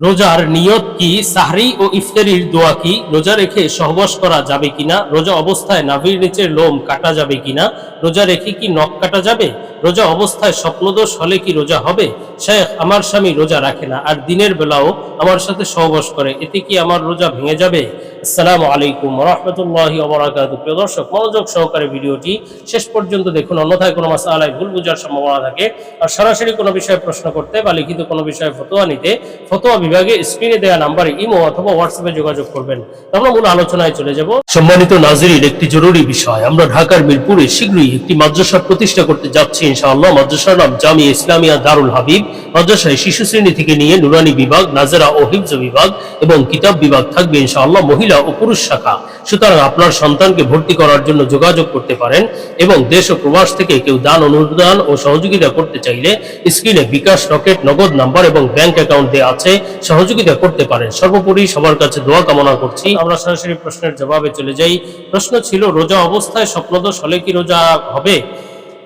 রোজার নিয়ত কি, সাহরি ও ইফতারির দোয়া কি, রোজা রেখে সহবাস করা যাবে কিনা, রোজা অবস্থায় নাভির নিচের লোম কাটা যাবে কিনা, রোজা রেখে কি নখ কাটা যাবে, রোজা অবস্থায় স্বপ্নদোষ হলে কি রোজা হবে? শেখ, আমার স্বামী রোজা রাখে না, আর দিনের বেলাও আমার সাথে সহবাস করে, এতে কি আমার রোজা ভেঙে যাবে? আসসালামু আলাইকুম রহমতুল্লাহ ওবরাকাত। প্রিয় দর্শক, মনোযোগ সহকারে ভিডিওটি শেষ পর্যন্ত দেখুন, অন্যথায় কোনো মাসালায় ভুল বোঝার সম্ভাবনা থাকে। আর সরাসরি কোনো বিষয়ে প্রশ্ন করতে বা লিখিত কোনো বিষয়ে ফতোয়া নিতে ফতোয়া বিভাগে স্ক্রিনে দেওয়া নাম্বারে ইমো অথবা হোয়াটসঅ্যাপে যোগাযোগ করবেন। আমরা মূল আলোচনায় চলে যাব। সম্মানিত নাজরির একটি জরুরি বিষয়। আমরা ঢাকার মিরপুরে শীঘ্রই একটি মাদ্রাসা প্রতিষ্ঠা করতে যাচ্ছি ইনশাআল্লাহ। মাদ্রাসার নাম জামিয়া ইসলামিয়া দারুল হাবিব। মাদ্রাসায় শিশু শ্রেণি থেকে নিয়ে নুরানি বিভাগ, নাজেরা ও হিফজ বিভাগ এবং কিতাব বিভাগ থাকবে ইনশাআল্লাহ। মহিলা ও পুরুষ শাখা। সুতরাং আপনার সন্তানকে ভর্তি করার জন্য যোগাযোগ করতে পারেন এবং দেশ ও প্রবাস থেকে কেউ দান, অনুদান ও সহযোগিতা করতে চাইলে স্ক্রিনে বিকাশ রকেট, নগদ নাম্বার এবং ব্যাংক অ্যাকাউন্ট দেওয়া আছে, সহযোগিতা করতে পারেন। সর্বোপরি সবার কাছে দোয়া কামনা করছি। আমরা সরাসরি প্রশ্নের জবাবে চলে যাই। প্রশ্ন ছিল, রোজা অবস্থায় স্বপ্নদোষ হলে কি রোজা হবে?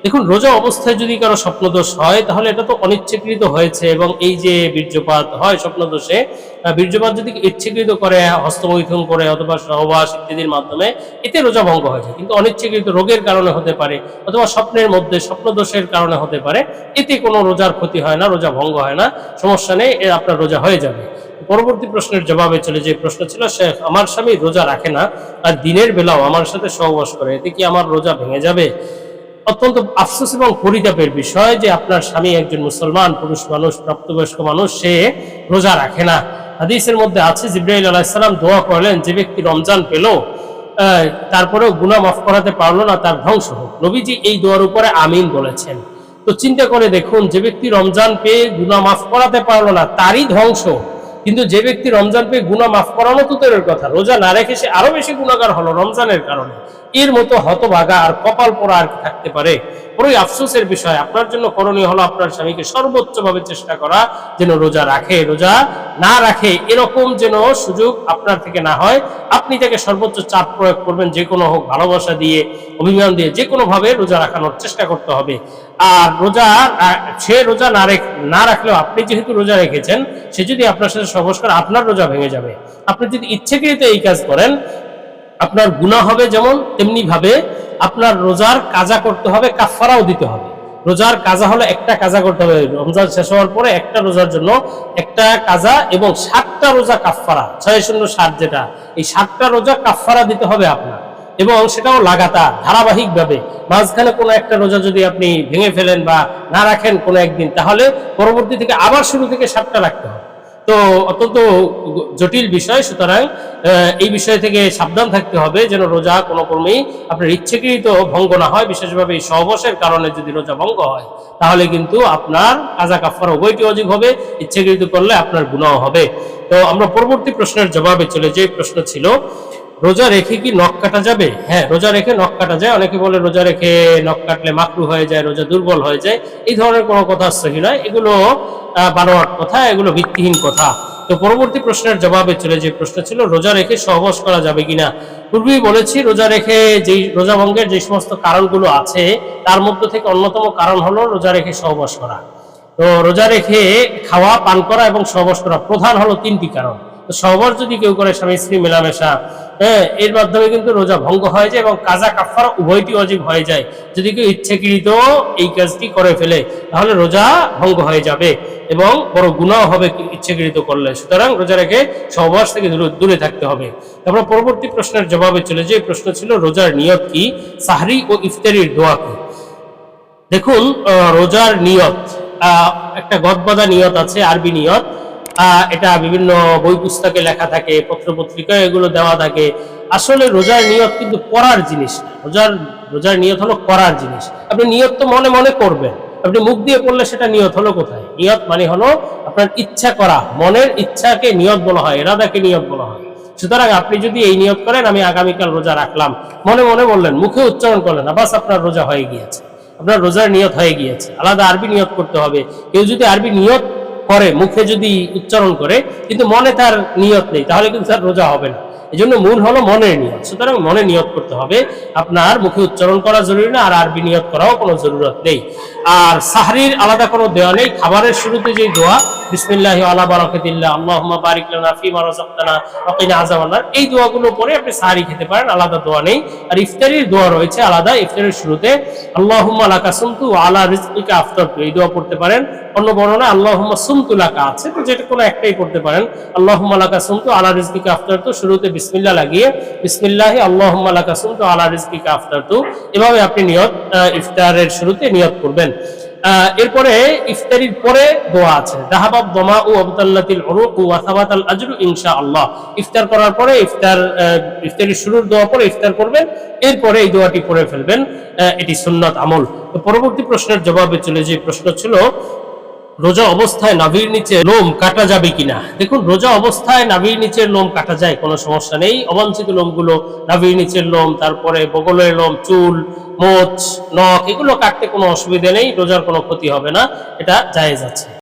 দেখুন, রোজা অবস্থায় যদি কারও স্বপ্নদোষ হয়, তাহলে এটা তো অনিচ্ছাকৃত হয়েছে এবং এই যে বীর্যপাত হয় স্বপ্নদোষে বীর্যপাত যদি ইচ্ছাকৃত করে হস্তমৈথুন করে অথবা সহবাস ইত্যাদির মাধ্যমে, এতে রোজা ভঙ্গ হয়েছে। কিন্তু অনিচ্ছাকৃত রোগের কারণে হতে পারে অথবা স্বপ্নের মধ্যে স্বপ্নদোষের কারণে হতে পারে, এতে কোনো রোজার ক্ষতি হয় না, রোজা ভঙ্গ হয় না, সমস্যা নেই আপনার রোজা হয়ে যাবে। পরবর্তী প্রশ্নের জবাবে চলে যে প্রশ্ন ছিল, শেখ, আমার স্বামী রোজা রাখে না, আর দিনের বেলাও আমার সাথে সহবাস করে, এতে কি আমার রোজা ভেঙে যাবে? অত্যন্ত আফসোস এবং পরিতাপের বিষয় যে আপনার স্বামী একজন মুসলমান, পুরুষ মানুষ, প্রাপ্তবয়স্ক মানুষ, সে রোজা রাখে না। হাদিসের মধ্যে আছে, জিব্রাইল আলাহিসাল্লাম দোয়া করলেন, যে ব্যক্তি রমজান পেল তারপরেও গুনাহ মাফ করাতে পারল না, তার ধ্বংস হোক। নবীজি এই দোয়ার উপরে আমিন বলেছেন। তো চিন্তা করে দেখুন, যে ব্যক্তি রমজান পেয়ে গুনাহ মাফ করাতে পারল না, তারই ধ্বংস কিন্তু যে ব্যক্তি রমজান পেয়ে গুণা মাফ করানো তো দূরের কথা, রোজা না রেখে সে আরও বেশি গুণাগার হলো রমজানের কারণে। এর মতো হতভাগা আর কপাল পড়া আর থাকতে পারে? বড়ই আফসোসের বিষয়। আপনার জন্য করণীয় হলো আপনার স্বামীকে সর্বোচ্চ ভাবে চেষ্টা করা, যেন রোজা রাখে। রোজা না রাখে, এরকম যেন সুযোগ আপনার থেকে না হয়। আপনি তাকে সর্বোচ্চ চাপ প্রয়োগ করবেন, যে কোনো হোক ভালোবাসা দিয়ে, অভিমান দিয়ে, যে কোনো ভাবে রোজা রাখানোর চেষ্টা করতে হবে। আর রোজা সে রোজা না রেখ, না রাখলেও আপনি যেহেতু রোজা রেখেছেন, সে যদি আপনার সাথে সহবাস করে আপনার রোজা ভেঙে যাবে। আপনি যদি ইচ্ছেকৃত এই কাজ করেন আপনার গুণা হবে যেমন তেমনি ভাবে আপনার রোজার কাজা করতে হবে কাফারাও দিতে হবে। রোজার কাজা হলো একটা কাজা করতে হবে। রমজান শেষ হওয়ার পরে একটা রোজার জন্য একটা কাজা এবং সাতটা রোজা কাফারা ছয় শূন্য সাত যেটা, এই সাতটা রোজা কাফারা দিতে হবে আপনার। এবং সেটাও লাগাতার, ধারাবাহিকভাবে। মাঝখানে কোনো একটা রোজা যদি আপনি ভেঙে ফেলেন বা না রাখেন কোনো একদিন, তাহলে পরবর্তী থেকে আবার শুরু থেকে সাতটা রাখতে হবে। তো অত্যন্ত জটিল বিষয়। সুতরাং এই বিষয় থেকে সাবধান থাকতে হবে যেন রোজা কোনো কর্মেই আপনার ইচ্ছেকৃত ভঙ্গ না হয়। বিশেষভাবে এই সহবাসের কারণে যদি রোজা ভঙ্গ হয়, তাহলে কিন্তু আপনার কাজা কাফার উভয়টি অধিক হবে। ইচ্ছেকৃত করলে আপনার গুণাও হবে। তো আমরা পরবর্তী প্রশ্নের জবাবে চলে যে প্রশ্ন ছিল রোজা রেখে কি নখ কাটা যাবে? হ্যাঁ রোজা রেখে নখ কাটা যায়। অনেকে বলে রোজা রেখে নখ কাটলে মাকরু হয়ে যায়, রোজা দুর্বল হয়ে যায়। এই ধরনের কোনো কথা সহি নয়? এগুলো বানোয়াট কথা, এগুলো ভিত্তিহীন কথা। তো পরবর্তী প্রশ্নের জবাবে চলে যে প্রশ্ন ছিল, রোজা রেখে সহবাস করা যাবে কিনা? পূর্বেই বলেছি, রোজা রেখে যেই রোজা ভঙ্গের যে সমস্ত কারণগুলো আছে, তার মধ্য থেকে অন্যতম কারণ হলো রোজা রেখে সহবাস করা। তো রোজা রেখে খাওয়া, পান করা এবং সহবাস করা প্রধান হলো তিনটি কারণ। তো সহবাস যদি কেউ করে, স্বামী স্ত্রী মেলামেশা হ্যাঁ এর মাধ্যমে কিন্তু রোজা ভঙ্গ হয়ে যায় এবং কাজা কাফার উভয়টি অজীব হয়ে যায়। যদি কেউ ইচ্ছাকৃত এই কাজটি করে ফেলে, তাহলে রোজা ভঙ্গ হয়ে যাবে এবং বড় গুণাও হবে ইচ্ছাকৃত করলে। সুতরাং রোজা রেখে সহবাস থেকে দূরে- থাকতে হবে। তারপর পরবর্তী প্রশ্নের জবাবে চলে যে প্রশ্ন ছিল, রোজার নিয়ত কি? সাহরি ও ইফতারির দোয়া কি? দেখুন রোজার নিয়ত একটা গদবাদা নিয়ত আছে, আরবি নিয়ত। এটা বিভিন্ন বই পুস্তকে লেখা থাকে পত্র পত্রিকায় এগুলো দেওয়া থাকে। আসলে রোজার নিয়ত কিন্তু করার জিনিস রোজার রোজার নিয়ত হলো করার জিনিস। আপনি নিয়ত তো মনে মনে করবেন। আপনি মুখ দিয়ে পড়লে সেটা নিয়ত হলো কোথায়? নিয়ত মানে হলো আপনার ইচ্ছা করা। মনের ইচ্ছাকে নিয়ত বলা হয়, এরাদাকে নিয়ত বলা হয়। সুতরাং আপনি যদি এই নিয়ত করেন, আমি আগামীকাল রোজা রাখলাম। মনে মনে বললেন, মুখে উচ্চারণ করলেন না বাস আপনার রোজা হয়ে গিয়েছে। আপনার রোজার নিয়ত হয়ে গিয়েছে। আলাদা আরবি নিয়ত করতে হবে। কেউ যদি আরবি নিয়ত করে, মুখে যদি উচ্চারণ করে, কিন্তু মনে তার নিয়ত নেই, তাহলে কিন্তু তার রোজা হবে না। এই জন্য মূল হলো মনের নিয়ত। সুতরাং মনে নিয়ত করতে হবে, আপনার মুখে উচ্চারণ করা জরুরি না, আর আরবি নিয়ত করাও কোনো জরুরত নেই। আর সাহরির আলাদা কোনো দেওয়া নেই, খাবারের শুরুতে যে দোয়া বিসমিল্লাহি আলা বারাকাতিল্লাহ, আল্লাহুম্মা বারিক লানা ফিমা রাযাকতানা, ওয়া কিনা আযাবান্নার। এই দোয়াগুলো পরে আপনি সাহারি খেতে পারেন, আলাদা দোয়া নেই। আর ইফতারির দোয়া রয়েছে আলাদা, ইফতারের শুরুতে, আল্লাহুম্মা লাকা সুমতু ওয়া আলা রিজকিকা আফতারতু এই দোয়া পড়তে পারেন। অন্য বর্ণনা আল্লাহুম্মা সুমতু লাকা আছে, তো যেটা কোনো একটাই পড়তে পারেন। আল্লাহুম্মা লাকা সুমতু আলা রিজকিকা আফতারতু শুরুতে বিসমিল্লাহ লাগিয়ে, বিসমিল্লাহি আল্লাহুম্মা লাকা সুমতু আলা রিজকিকা আফতারতু এভাবে আপনি নিয়ত ইফতারের শুরুতে নিয়ত করবেন। এরপরে ইফতারির পরে দোয়া আছে। দাহাবাব দমা ও আবদাল্লাতিল ও আসাবাত আল আজরু ইনশাআল্লাহ। ইফতার করার পরে ইফতার ইফতারির শুরুর দোয়া পরে ইফতার করবেন, এরপরে এই দোয়াটি পড়ে ফেলবেন। এটি সুন্নাত আমল। তো পরবর্তী প্রশ্নের জবাবে চলে যে প্রশ্ন ছিল রোজা অবস্থায় নাভির নিচে লোম কাটা যাবে কিনা? দেখুন, রোজা অবস্থায় নাভির নিচের লোম কাটা যায়, কোনো সমস্যা নেই। অবাঞ্ছিত লোমগুলো নাভির নিচের লোম, তারপরে বগলের লোম, চুল, মোচ, নখ, এগুলো কাটতে কোনো অসুবিধা নেই, রোজার কোনো ক্ষতি হবে না, এটা জায়েজ আছে।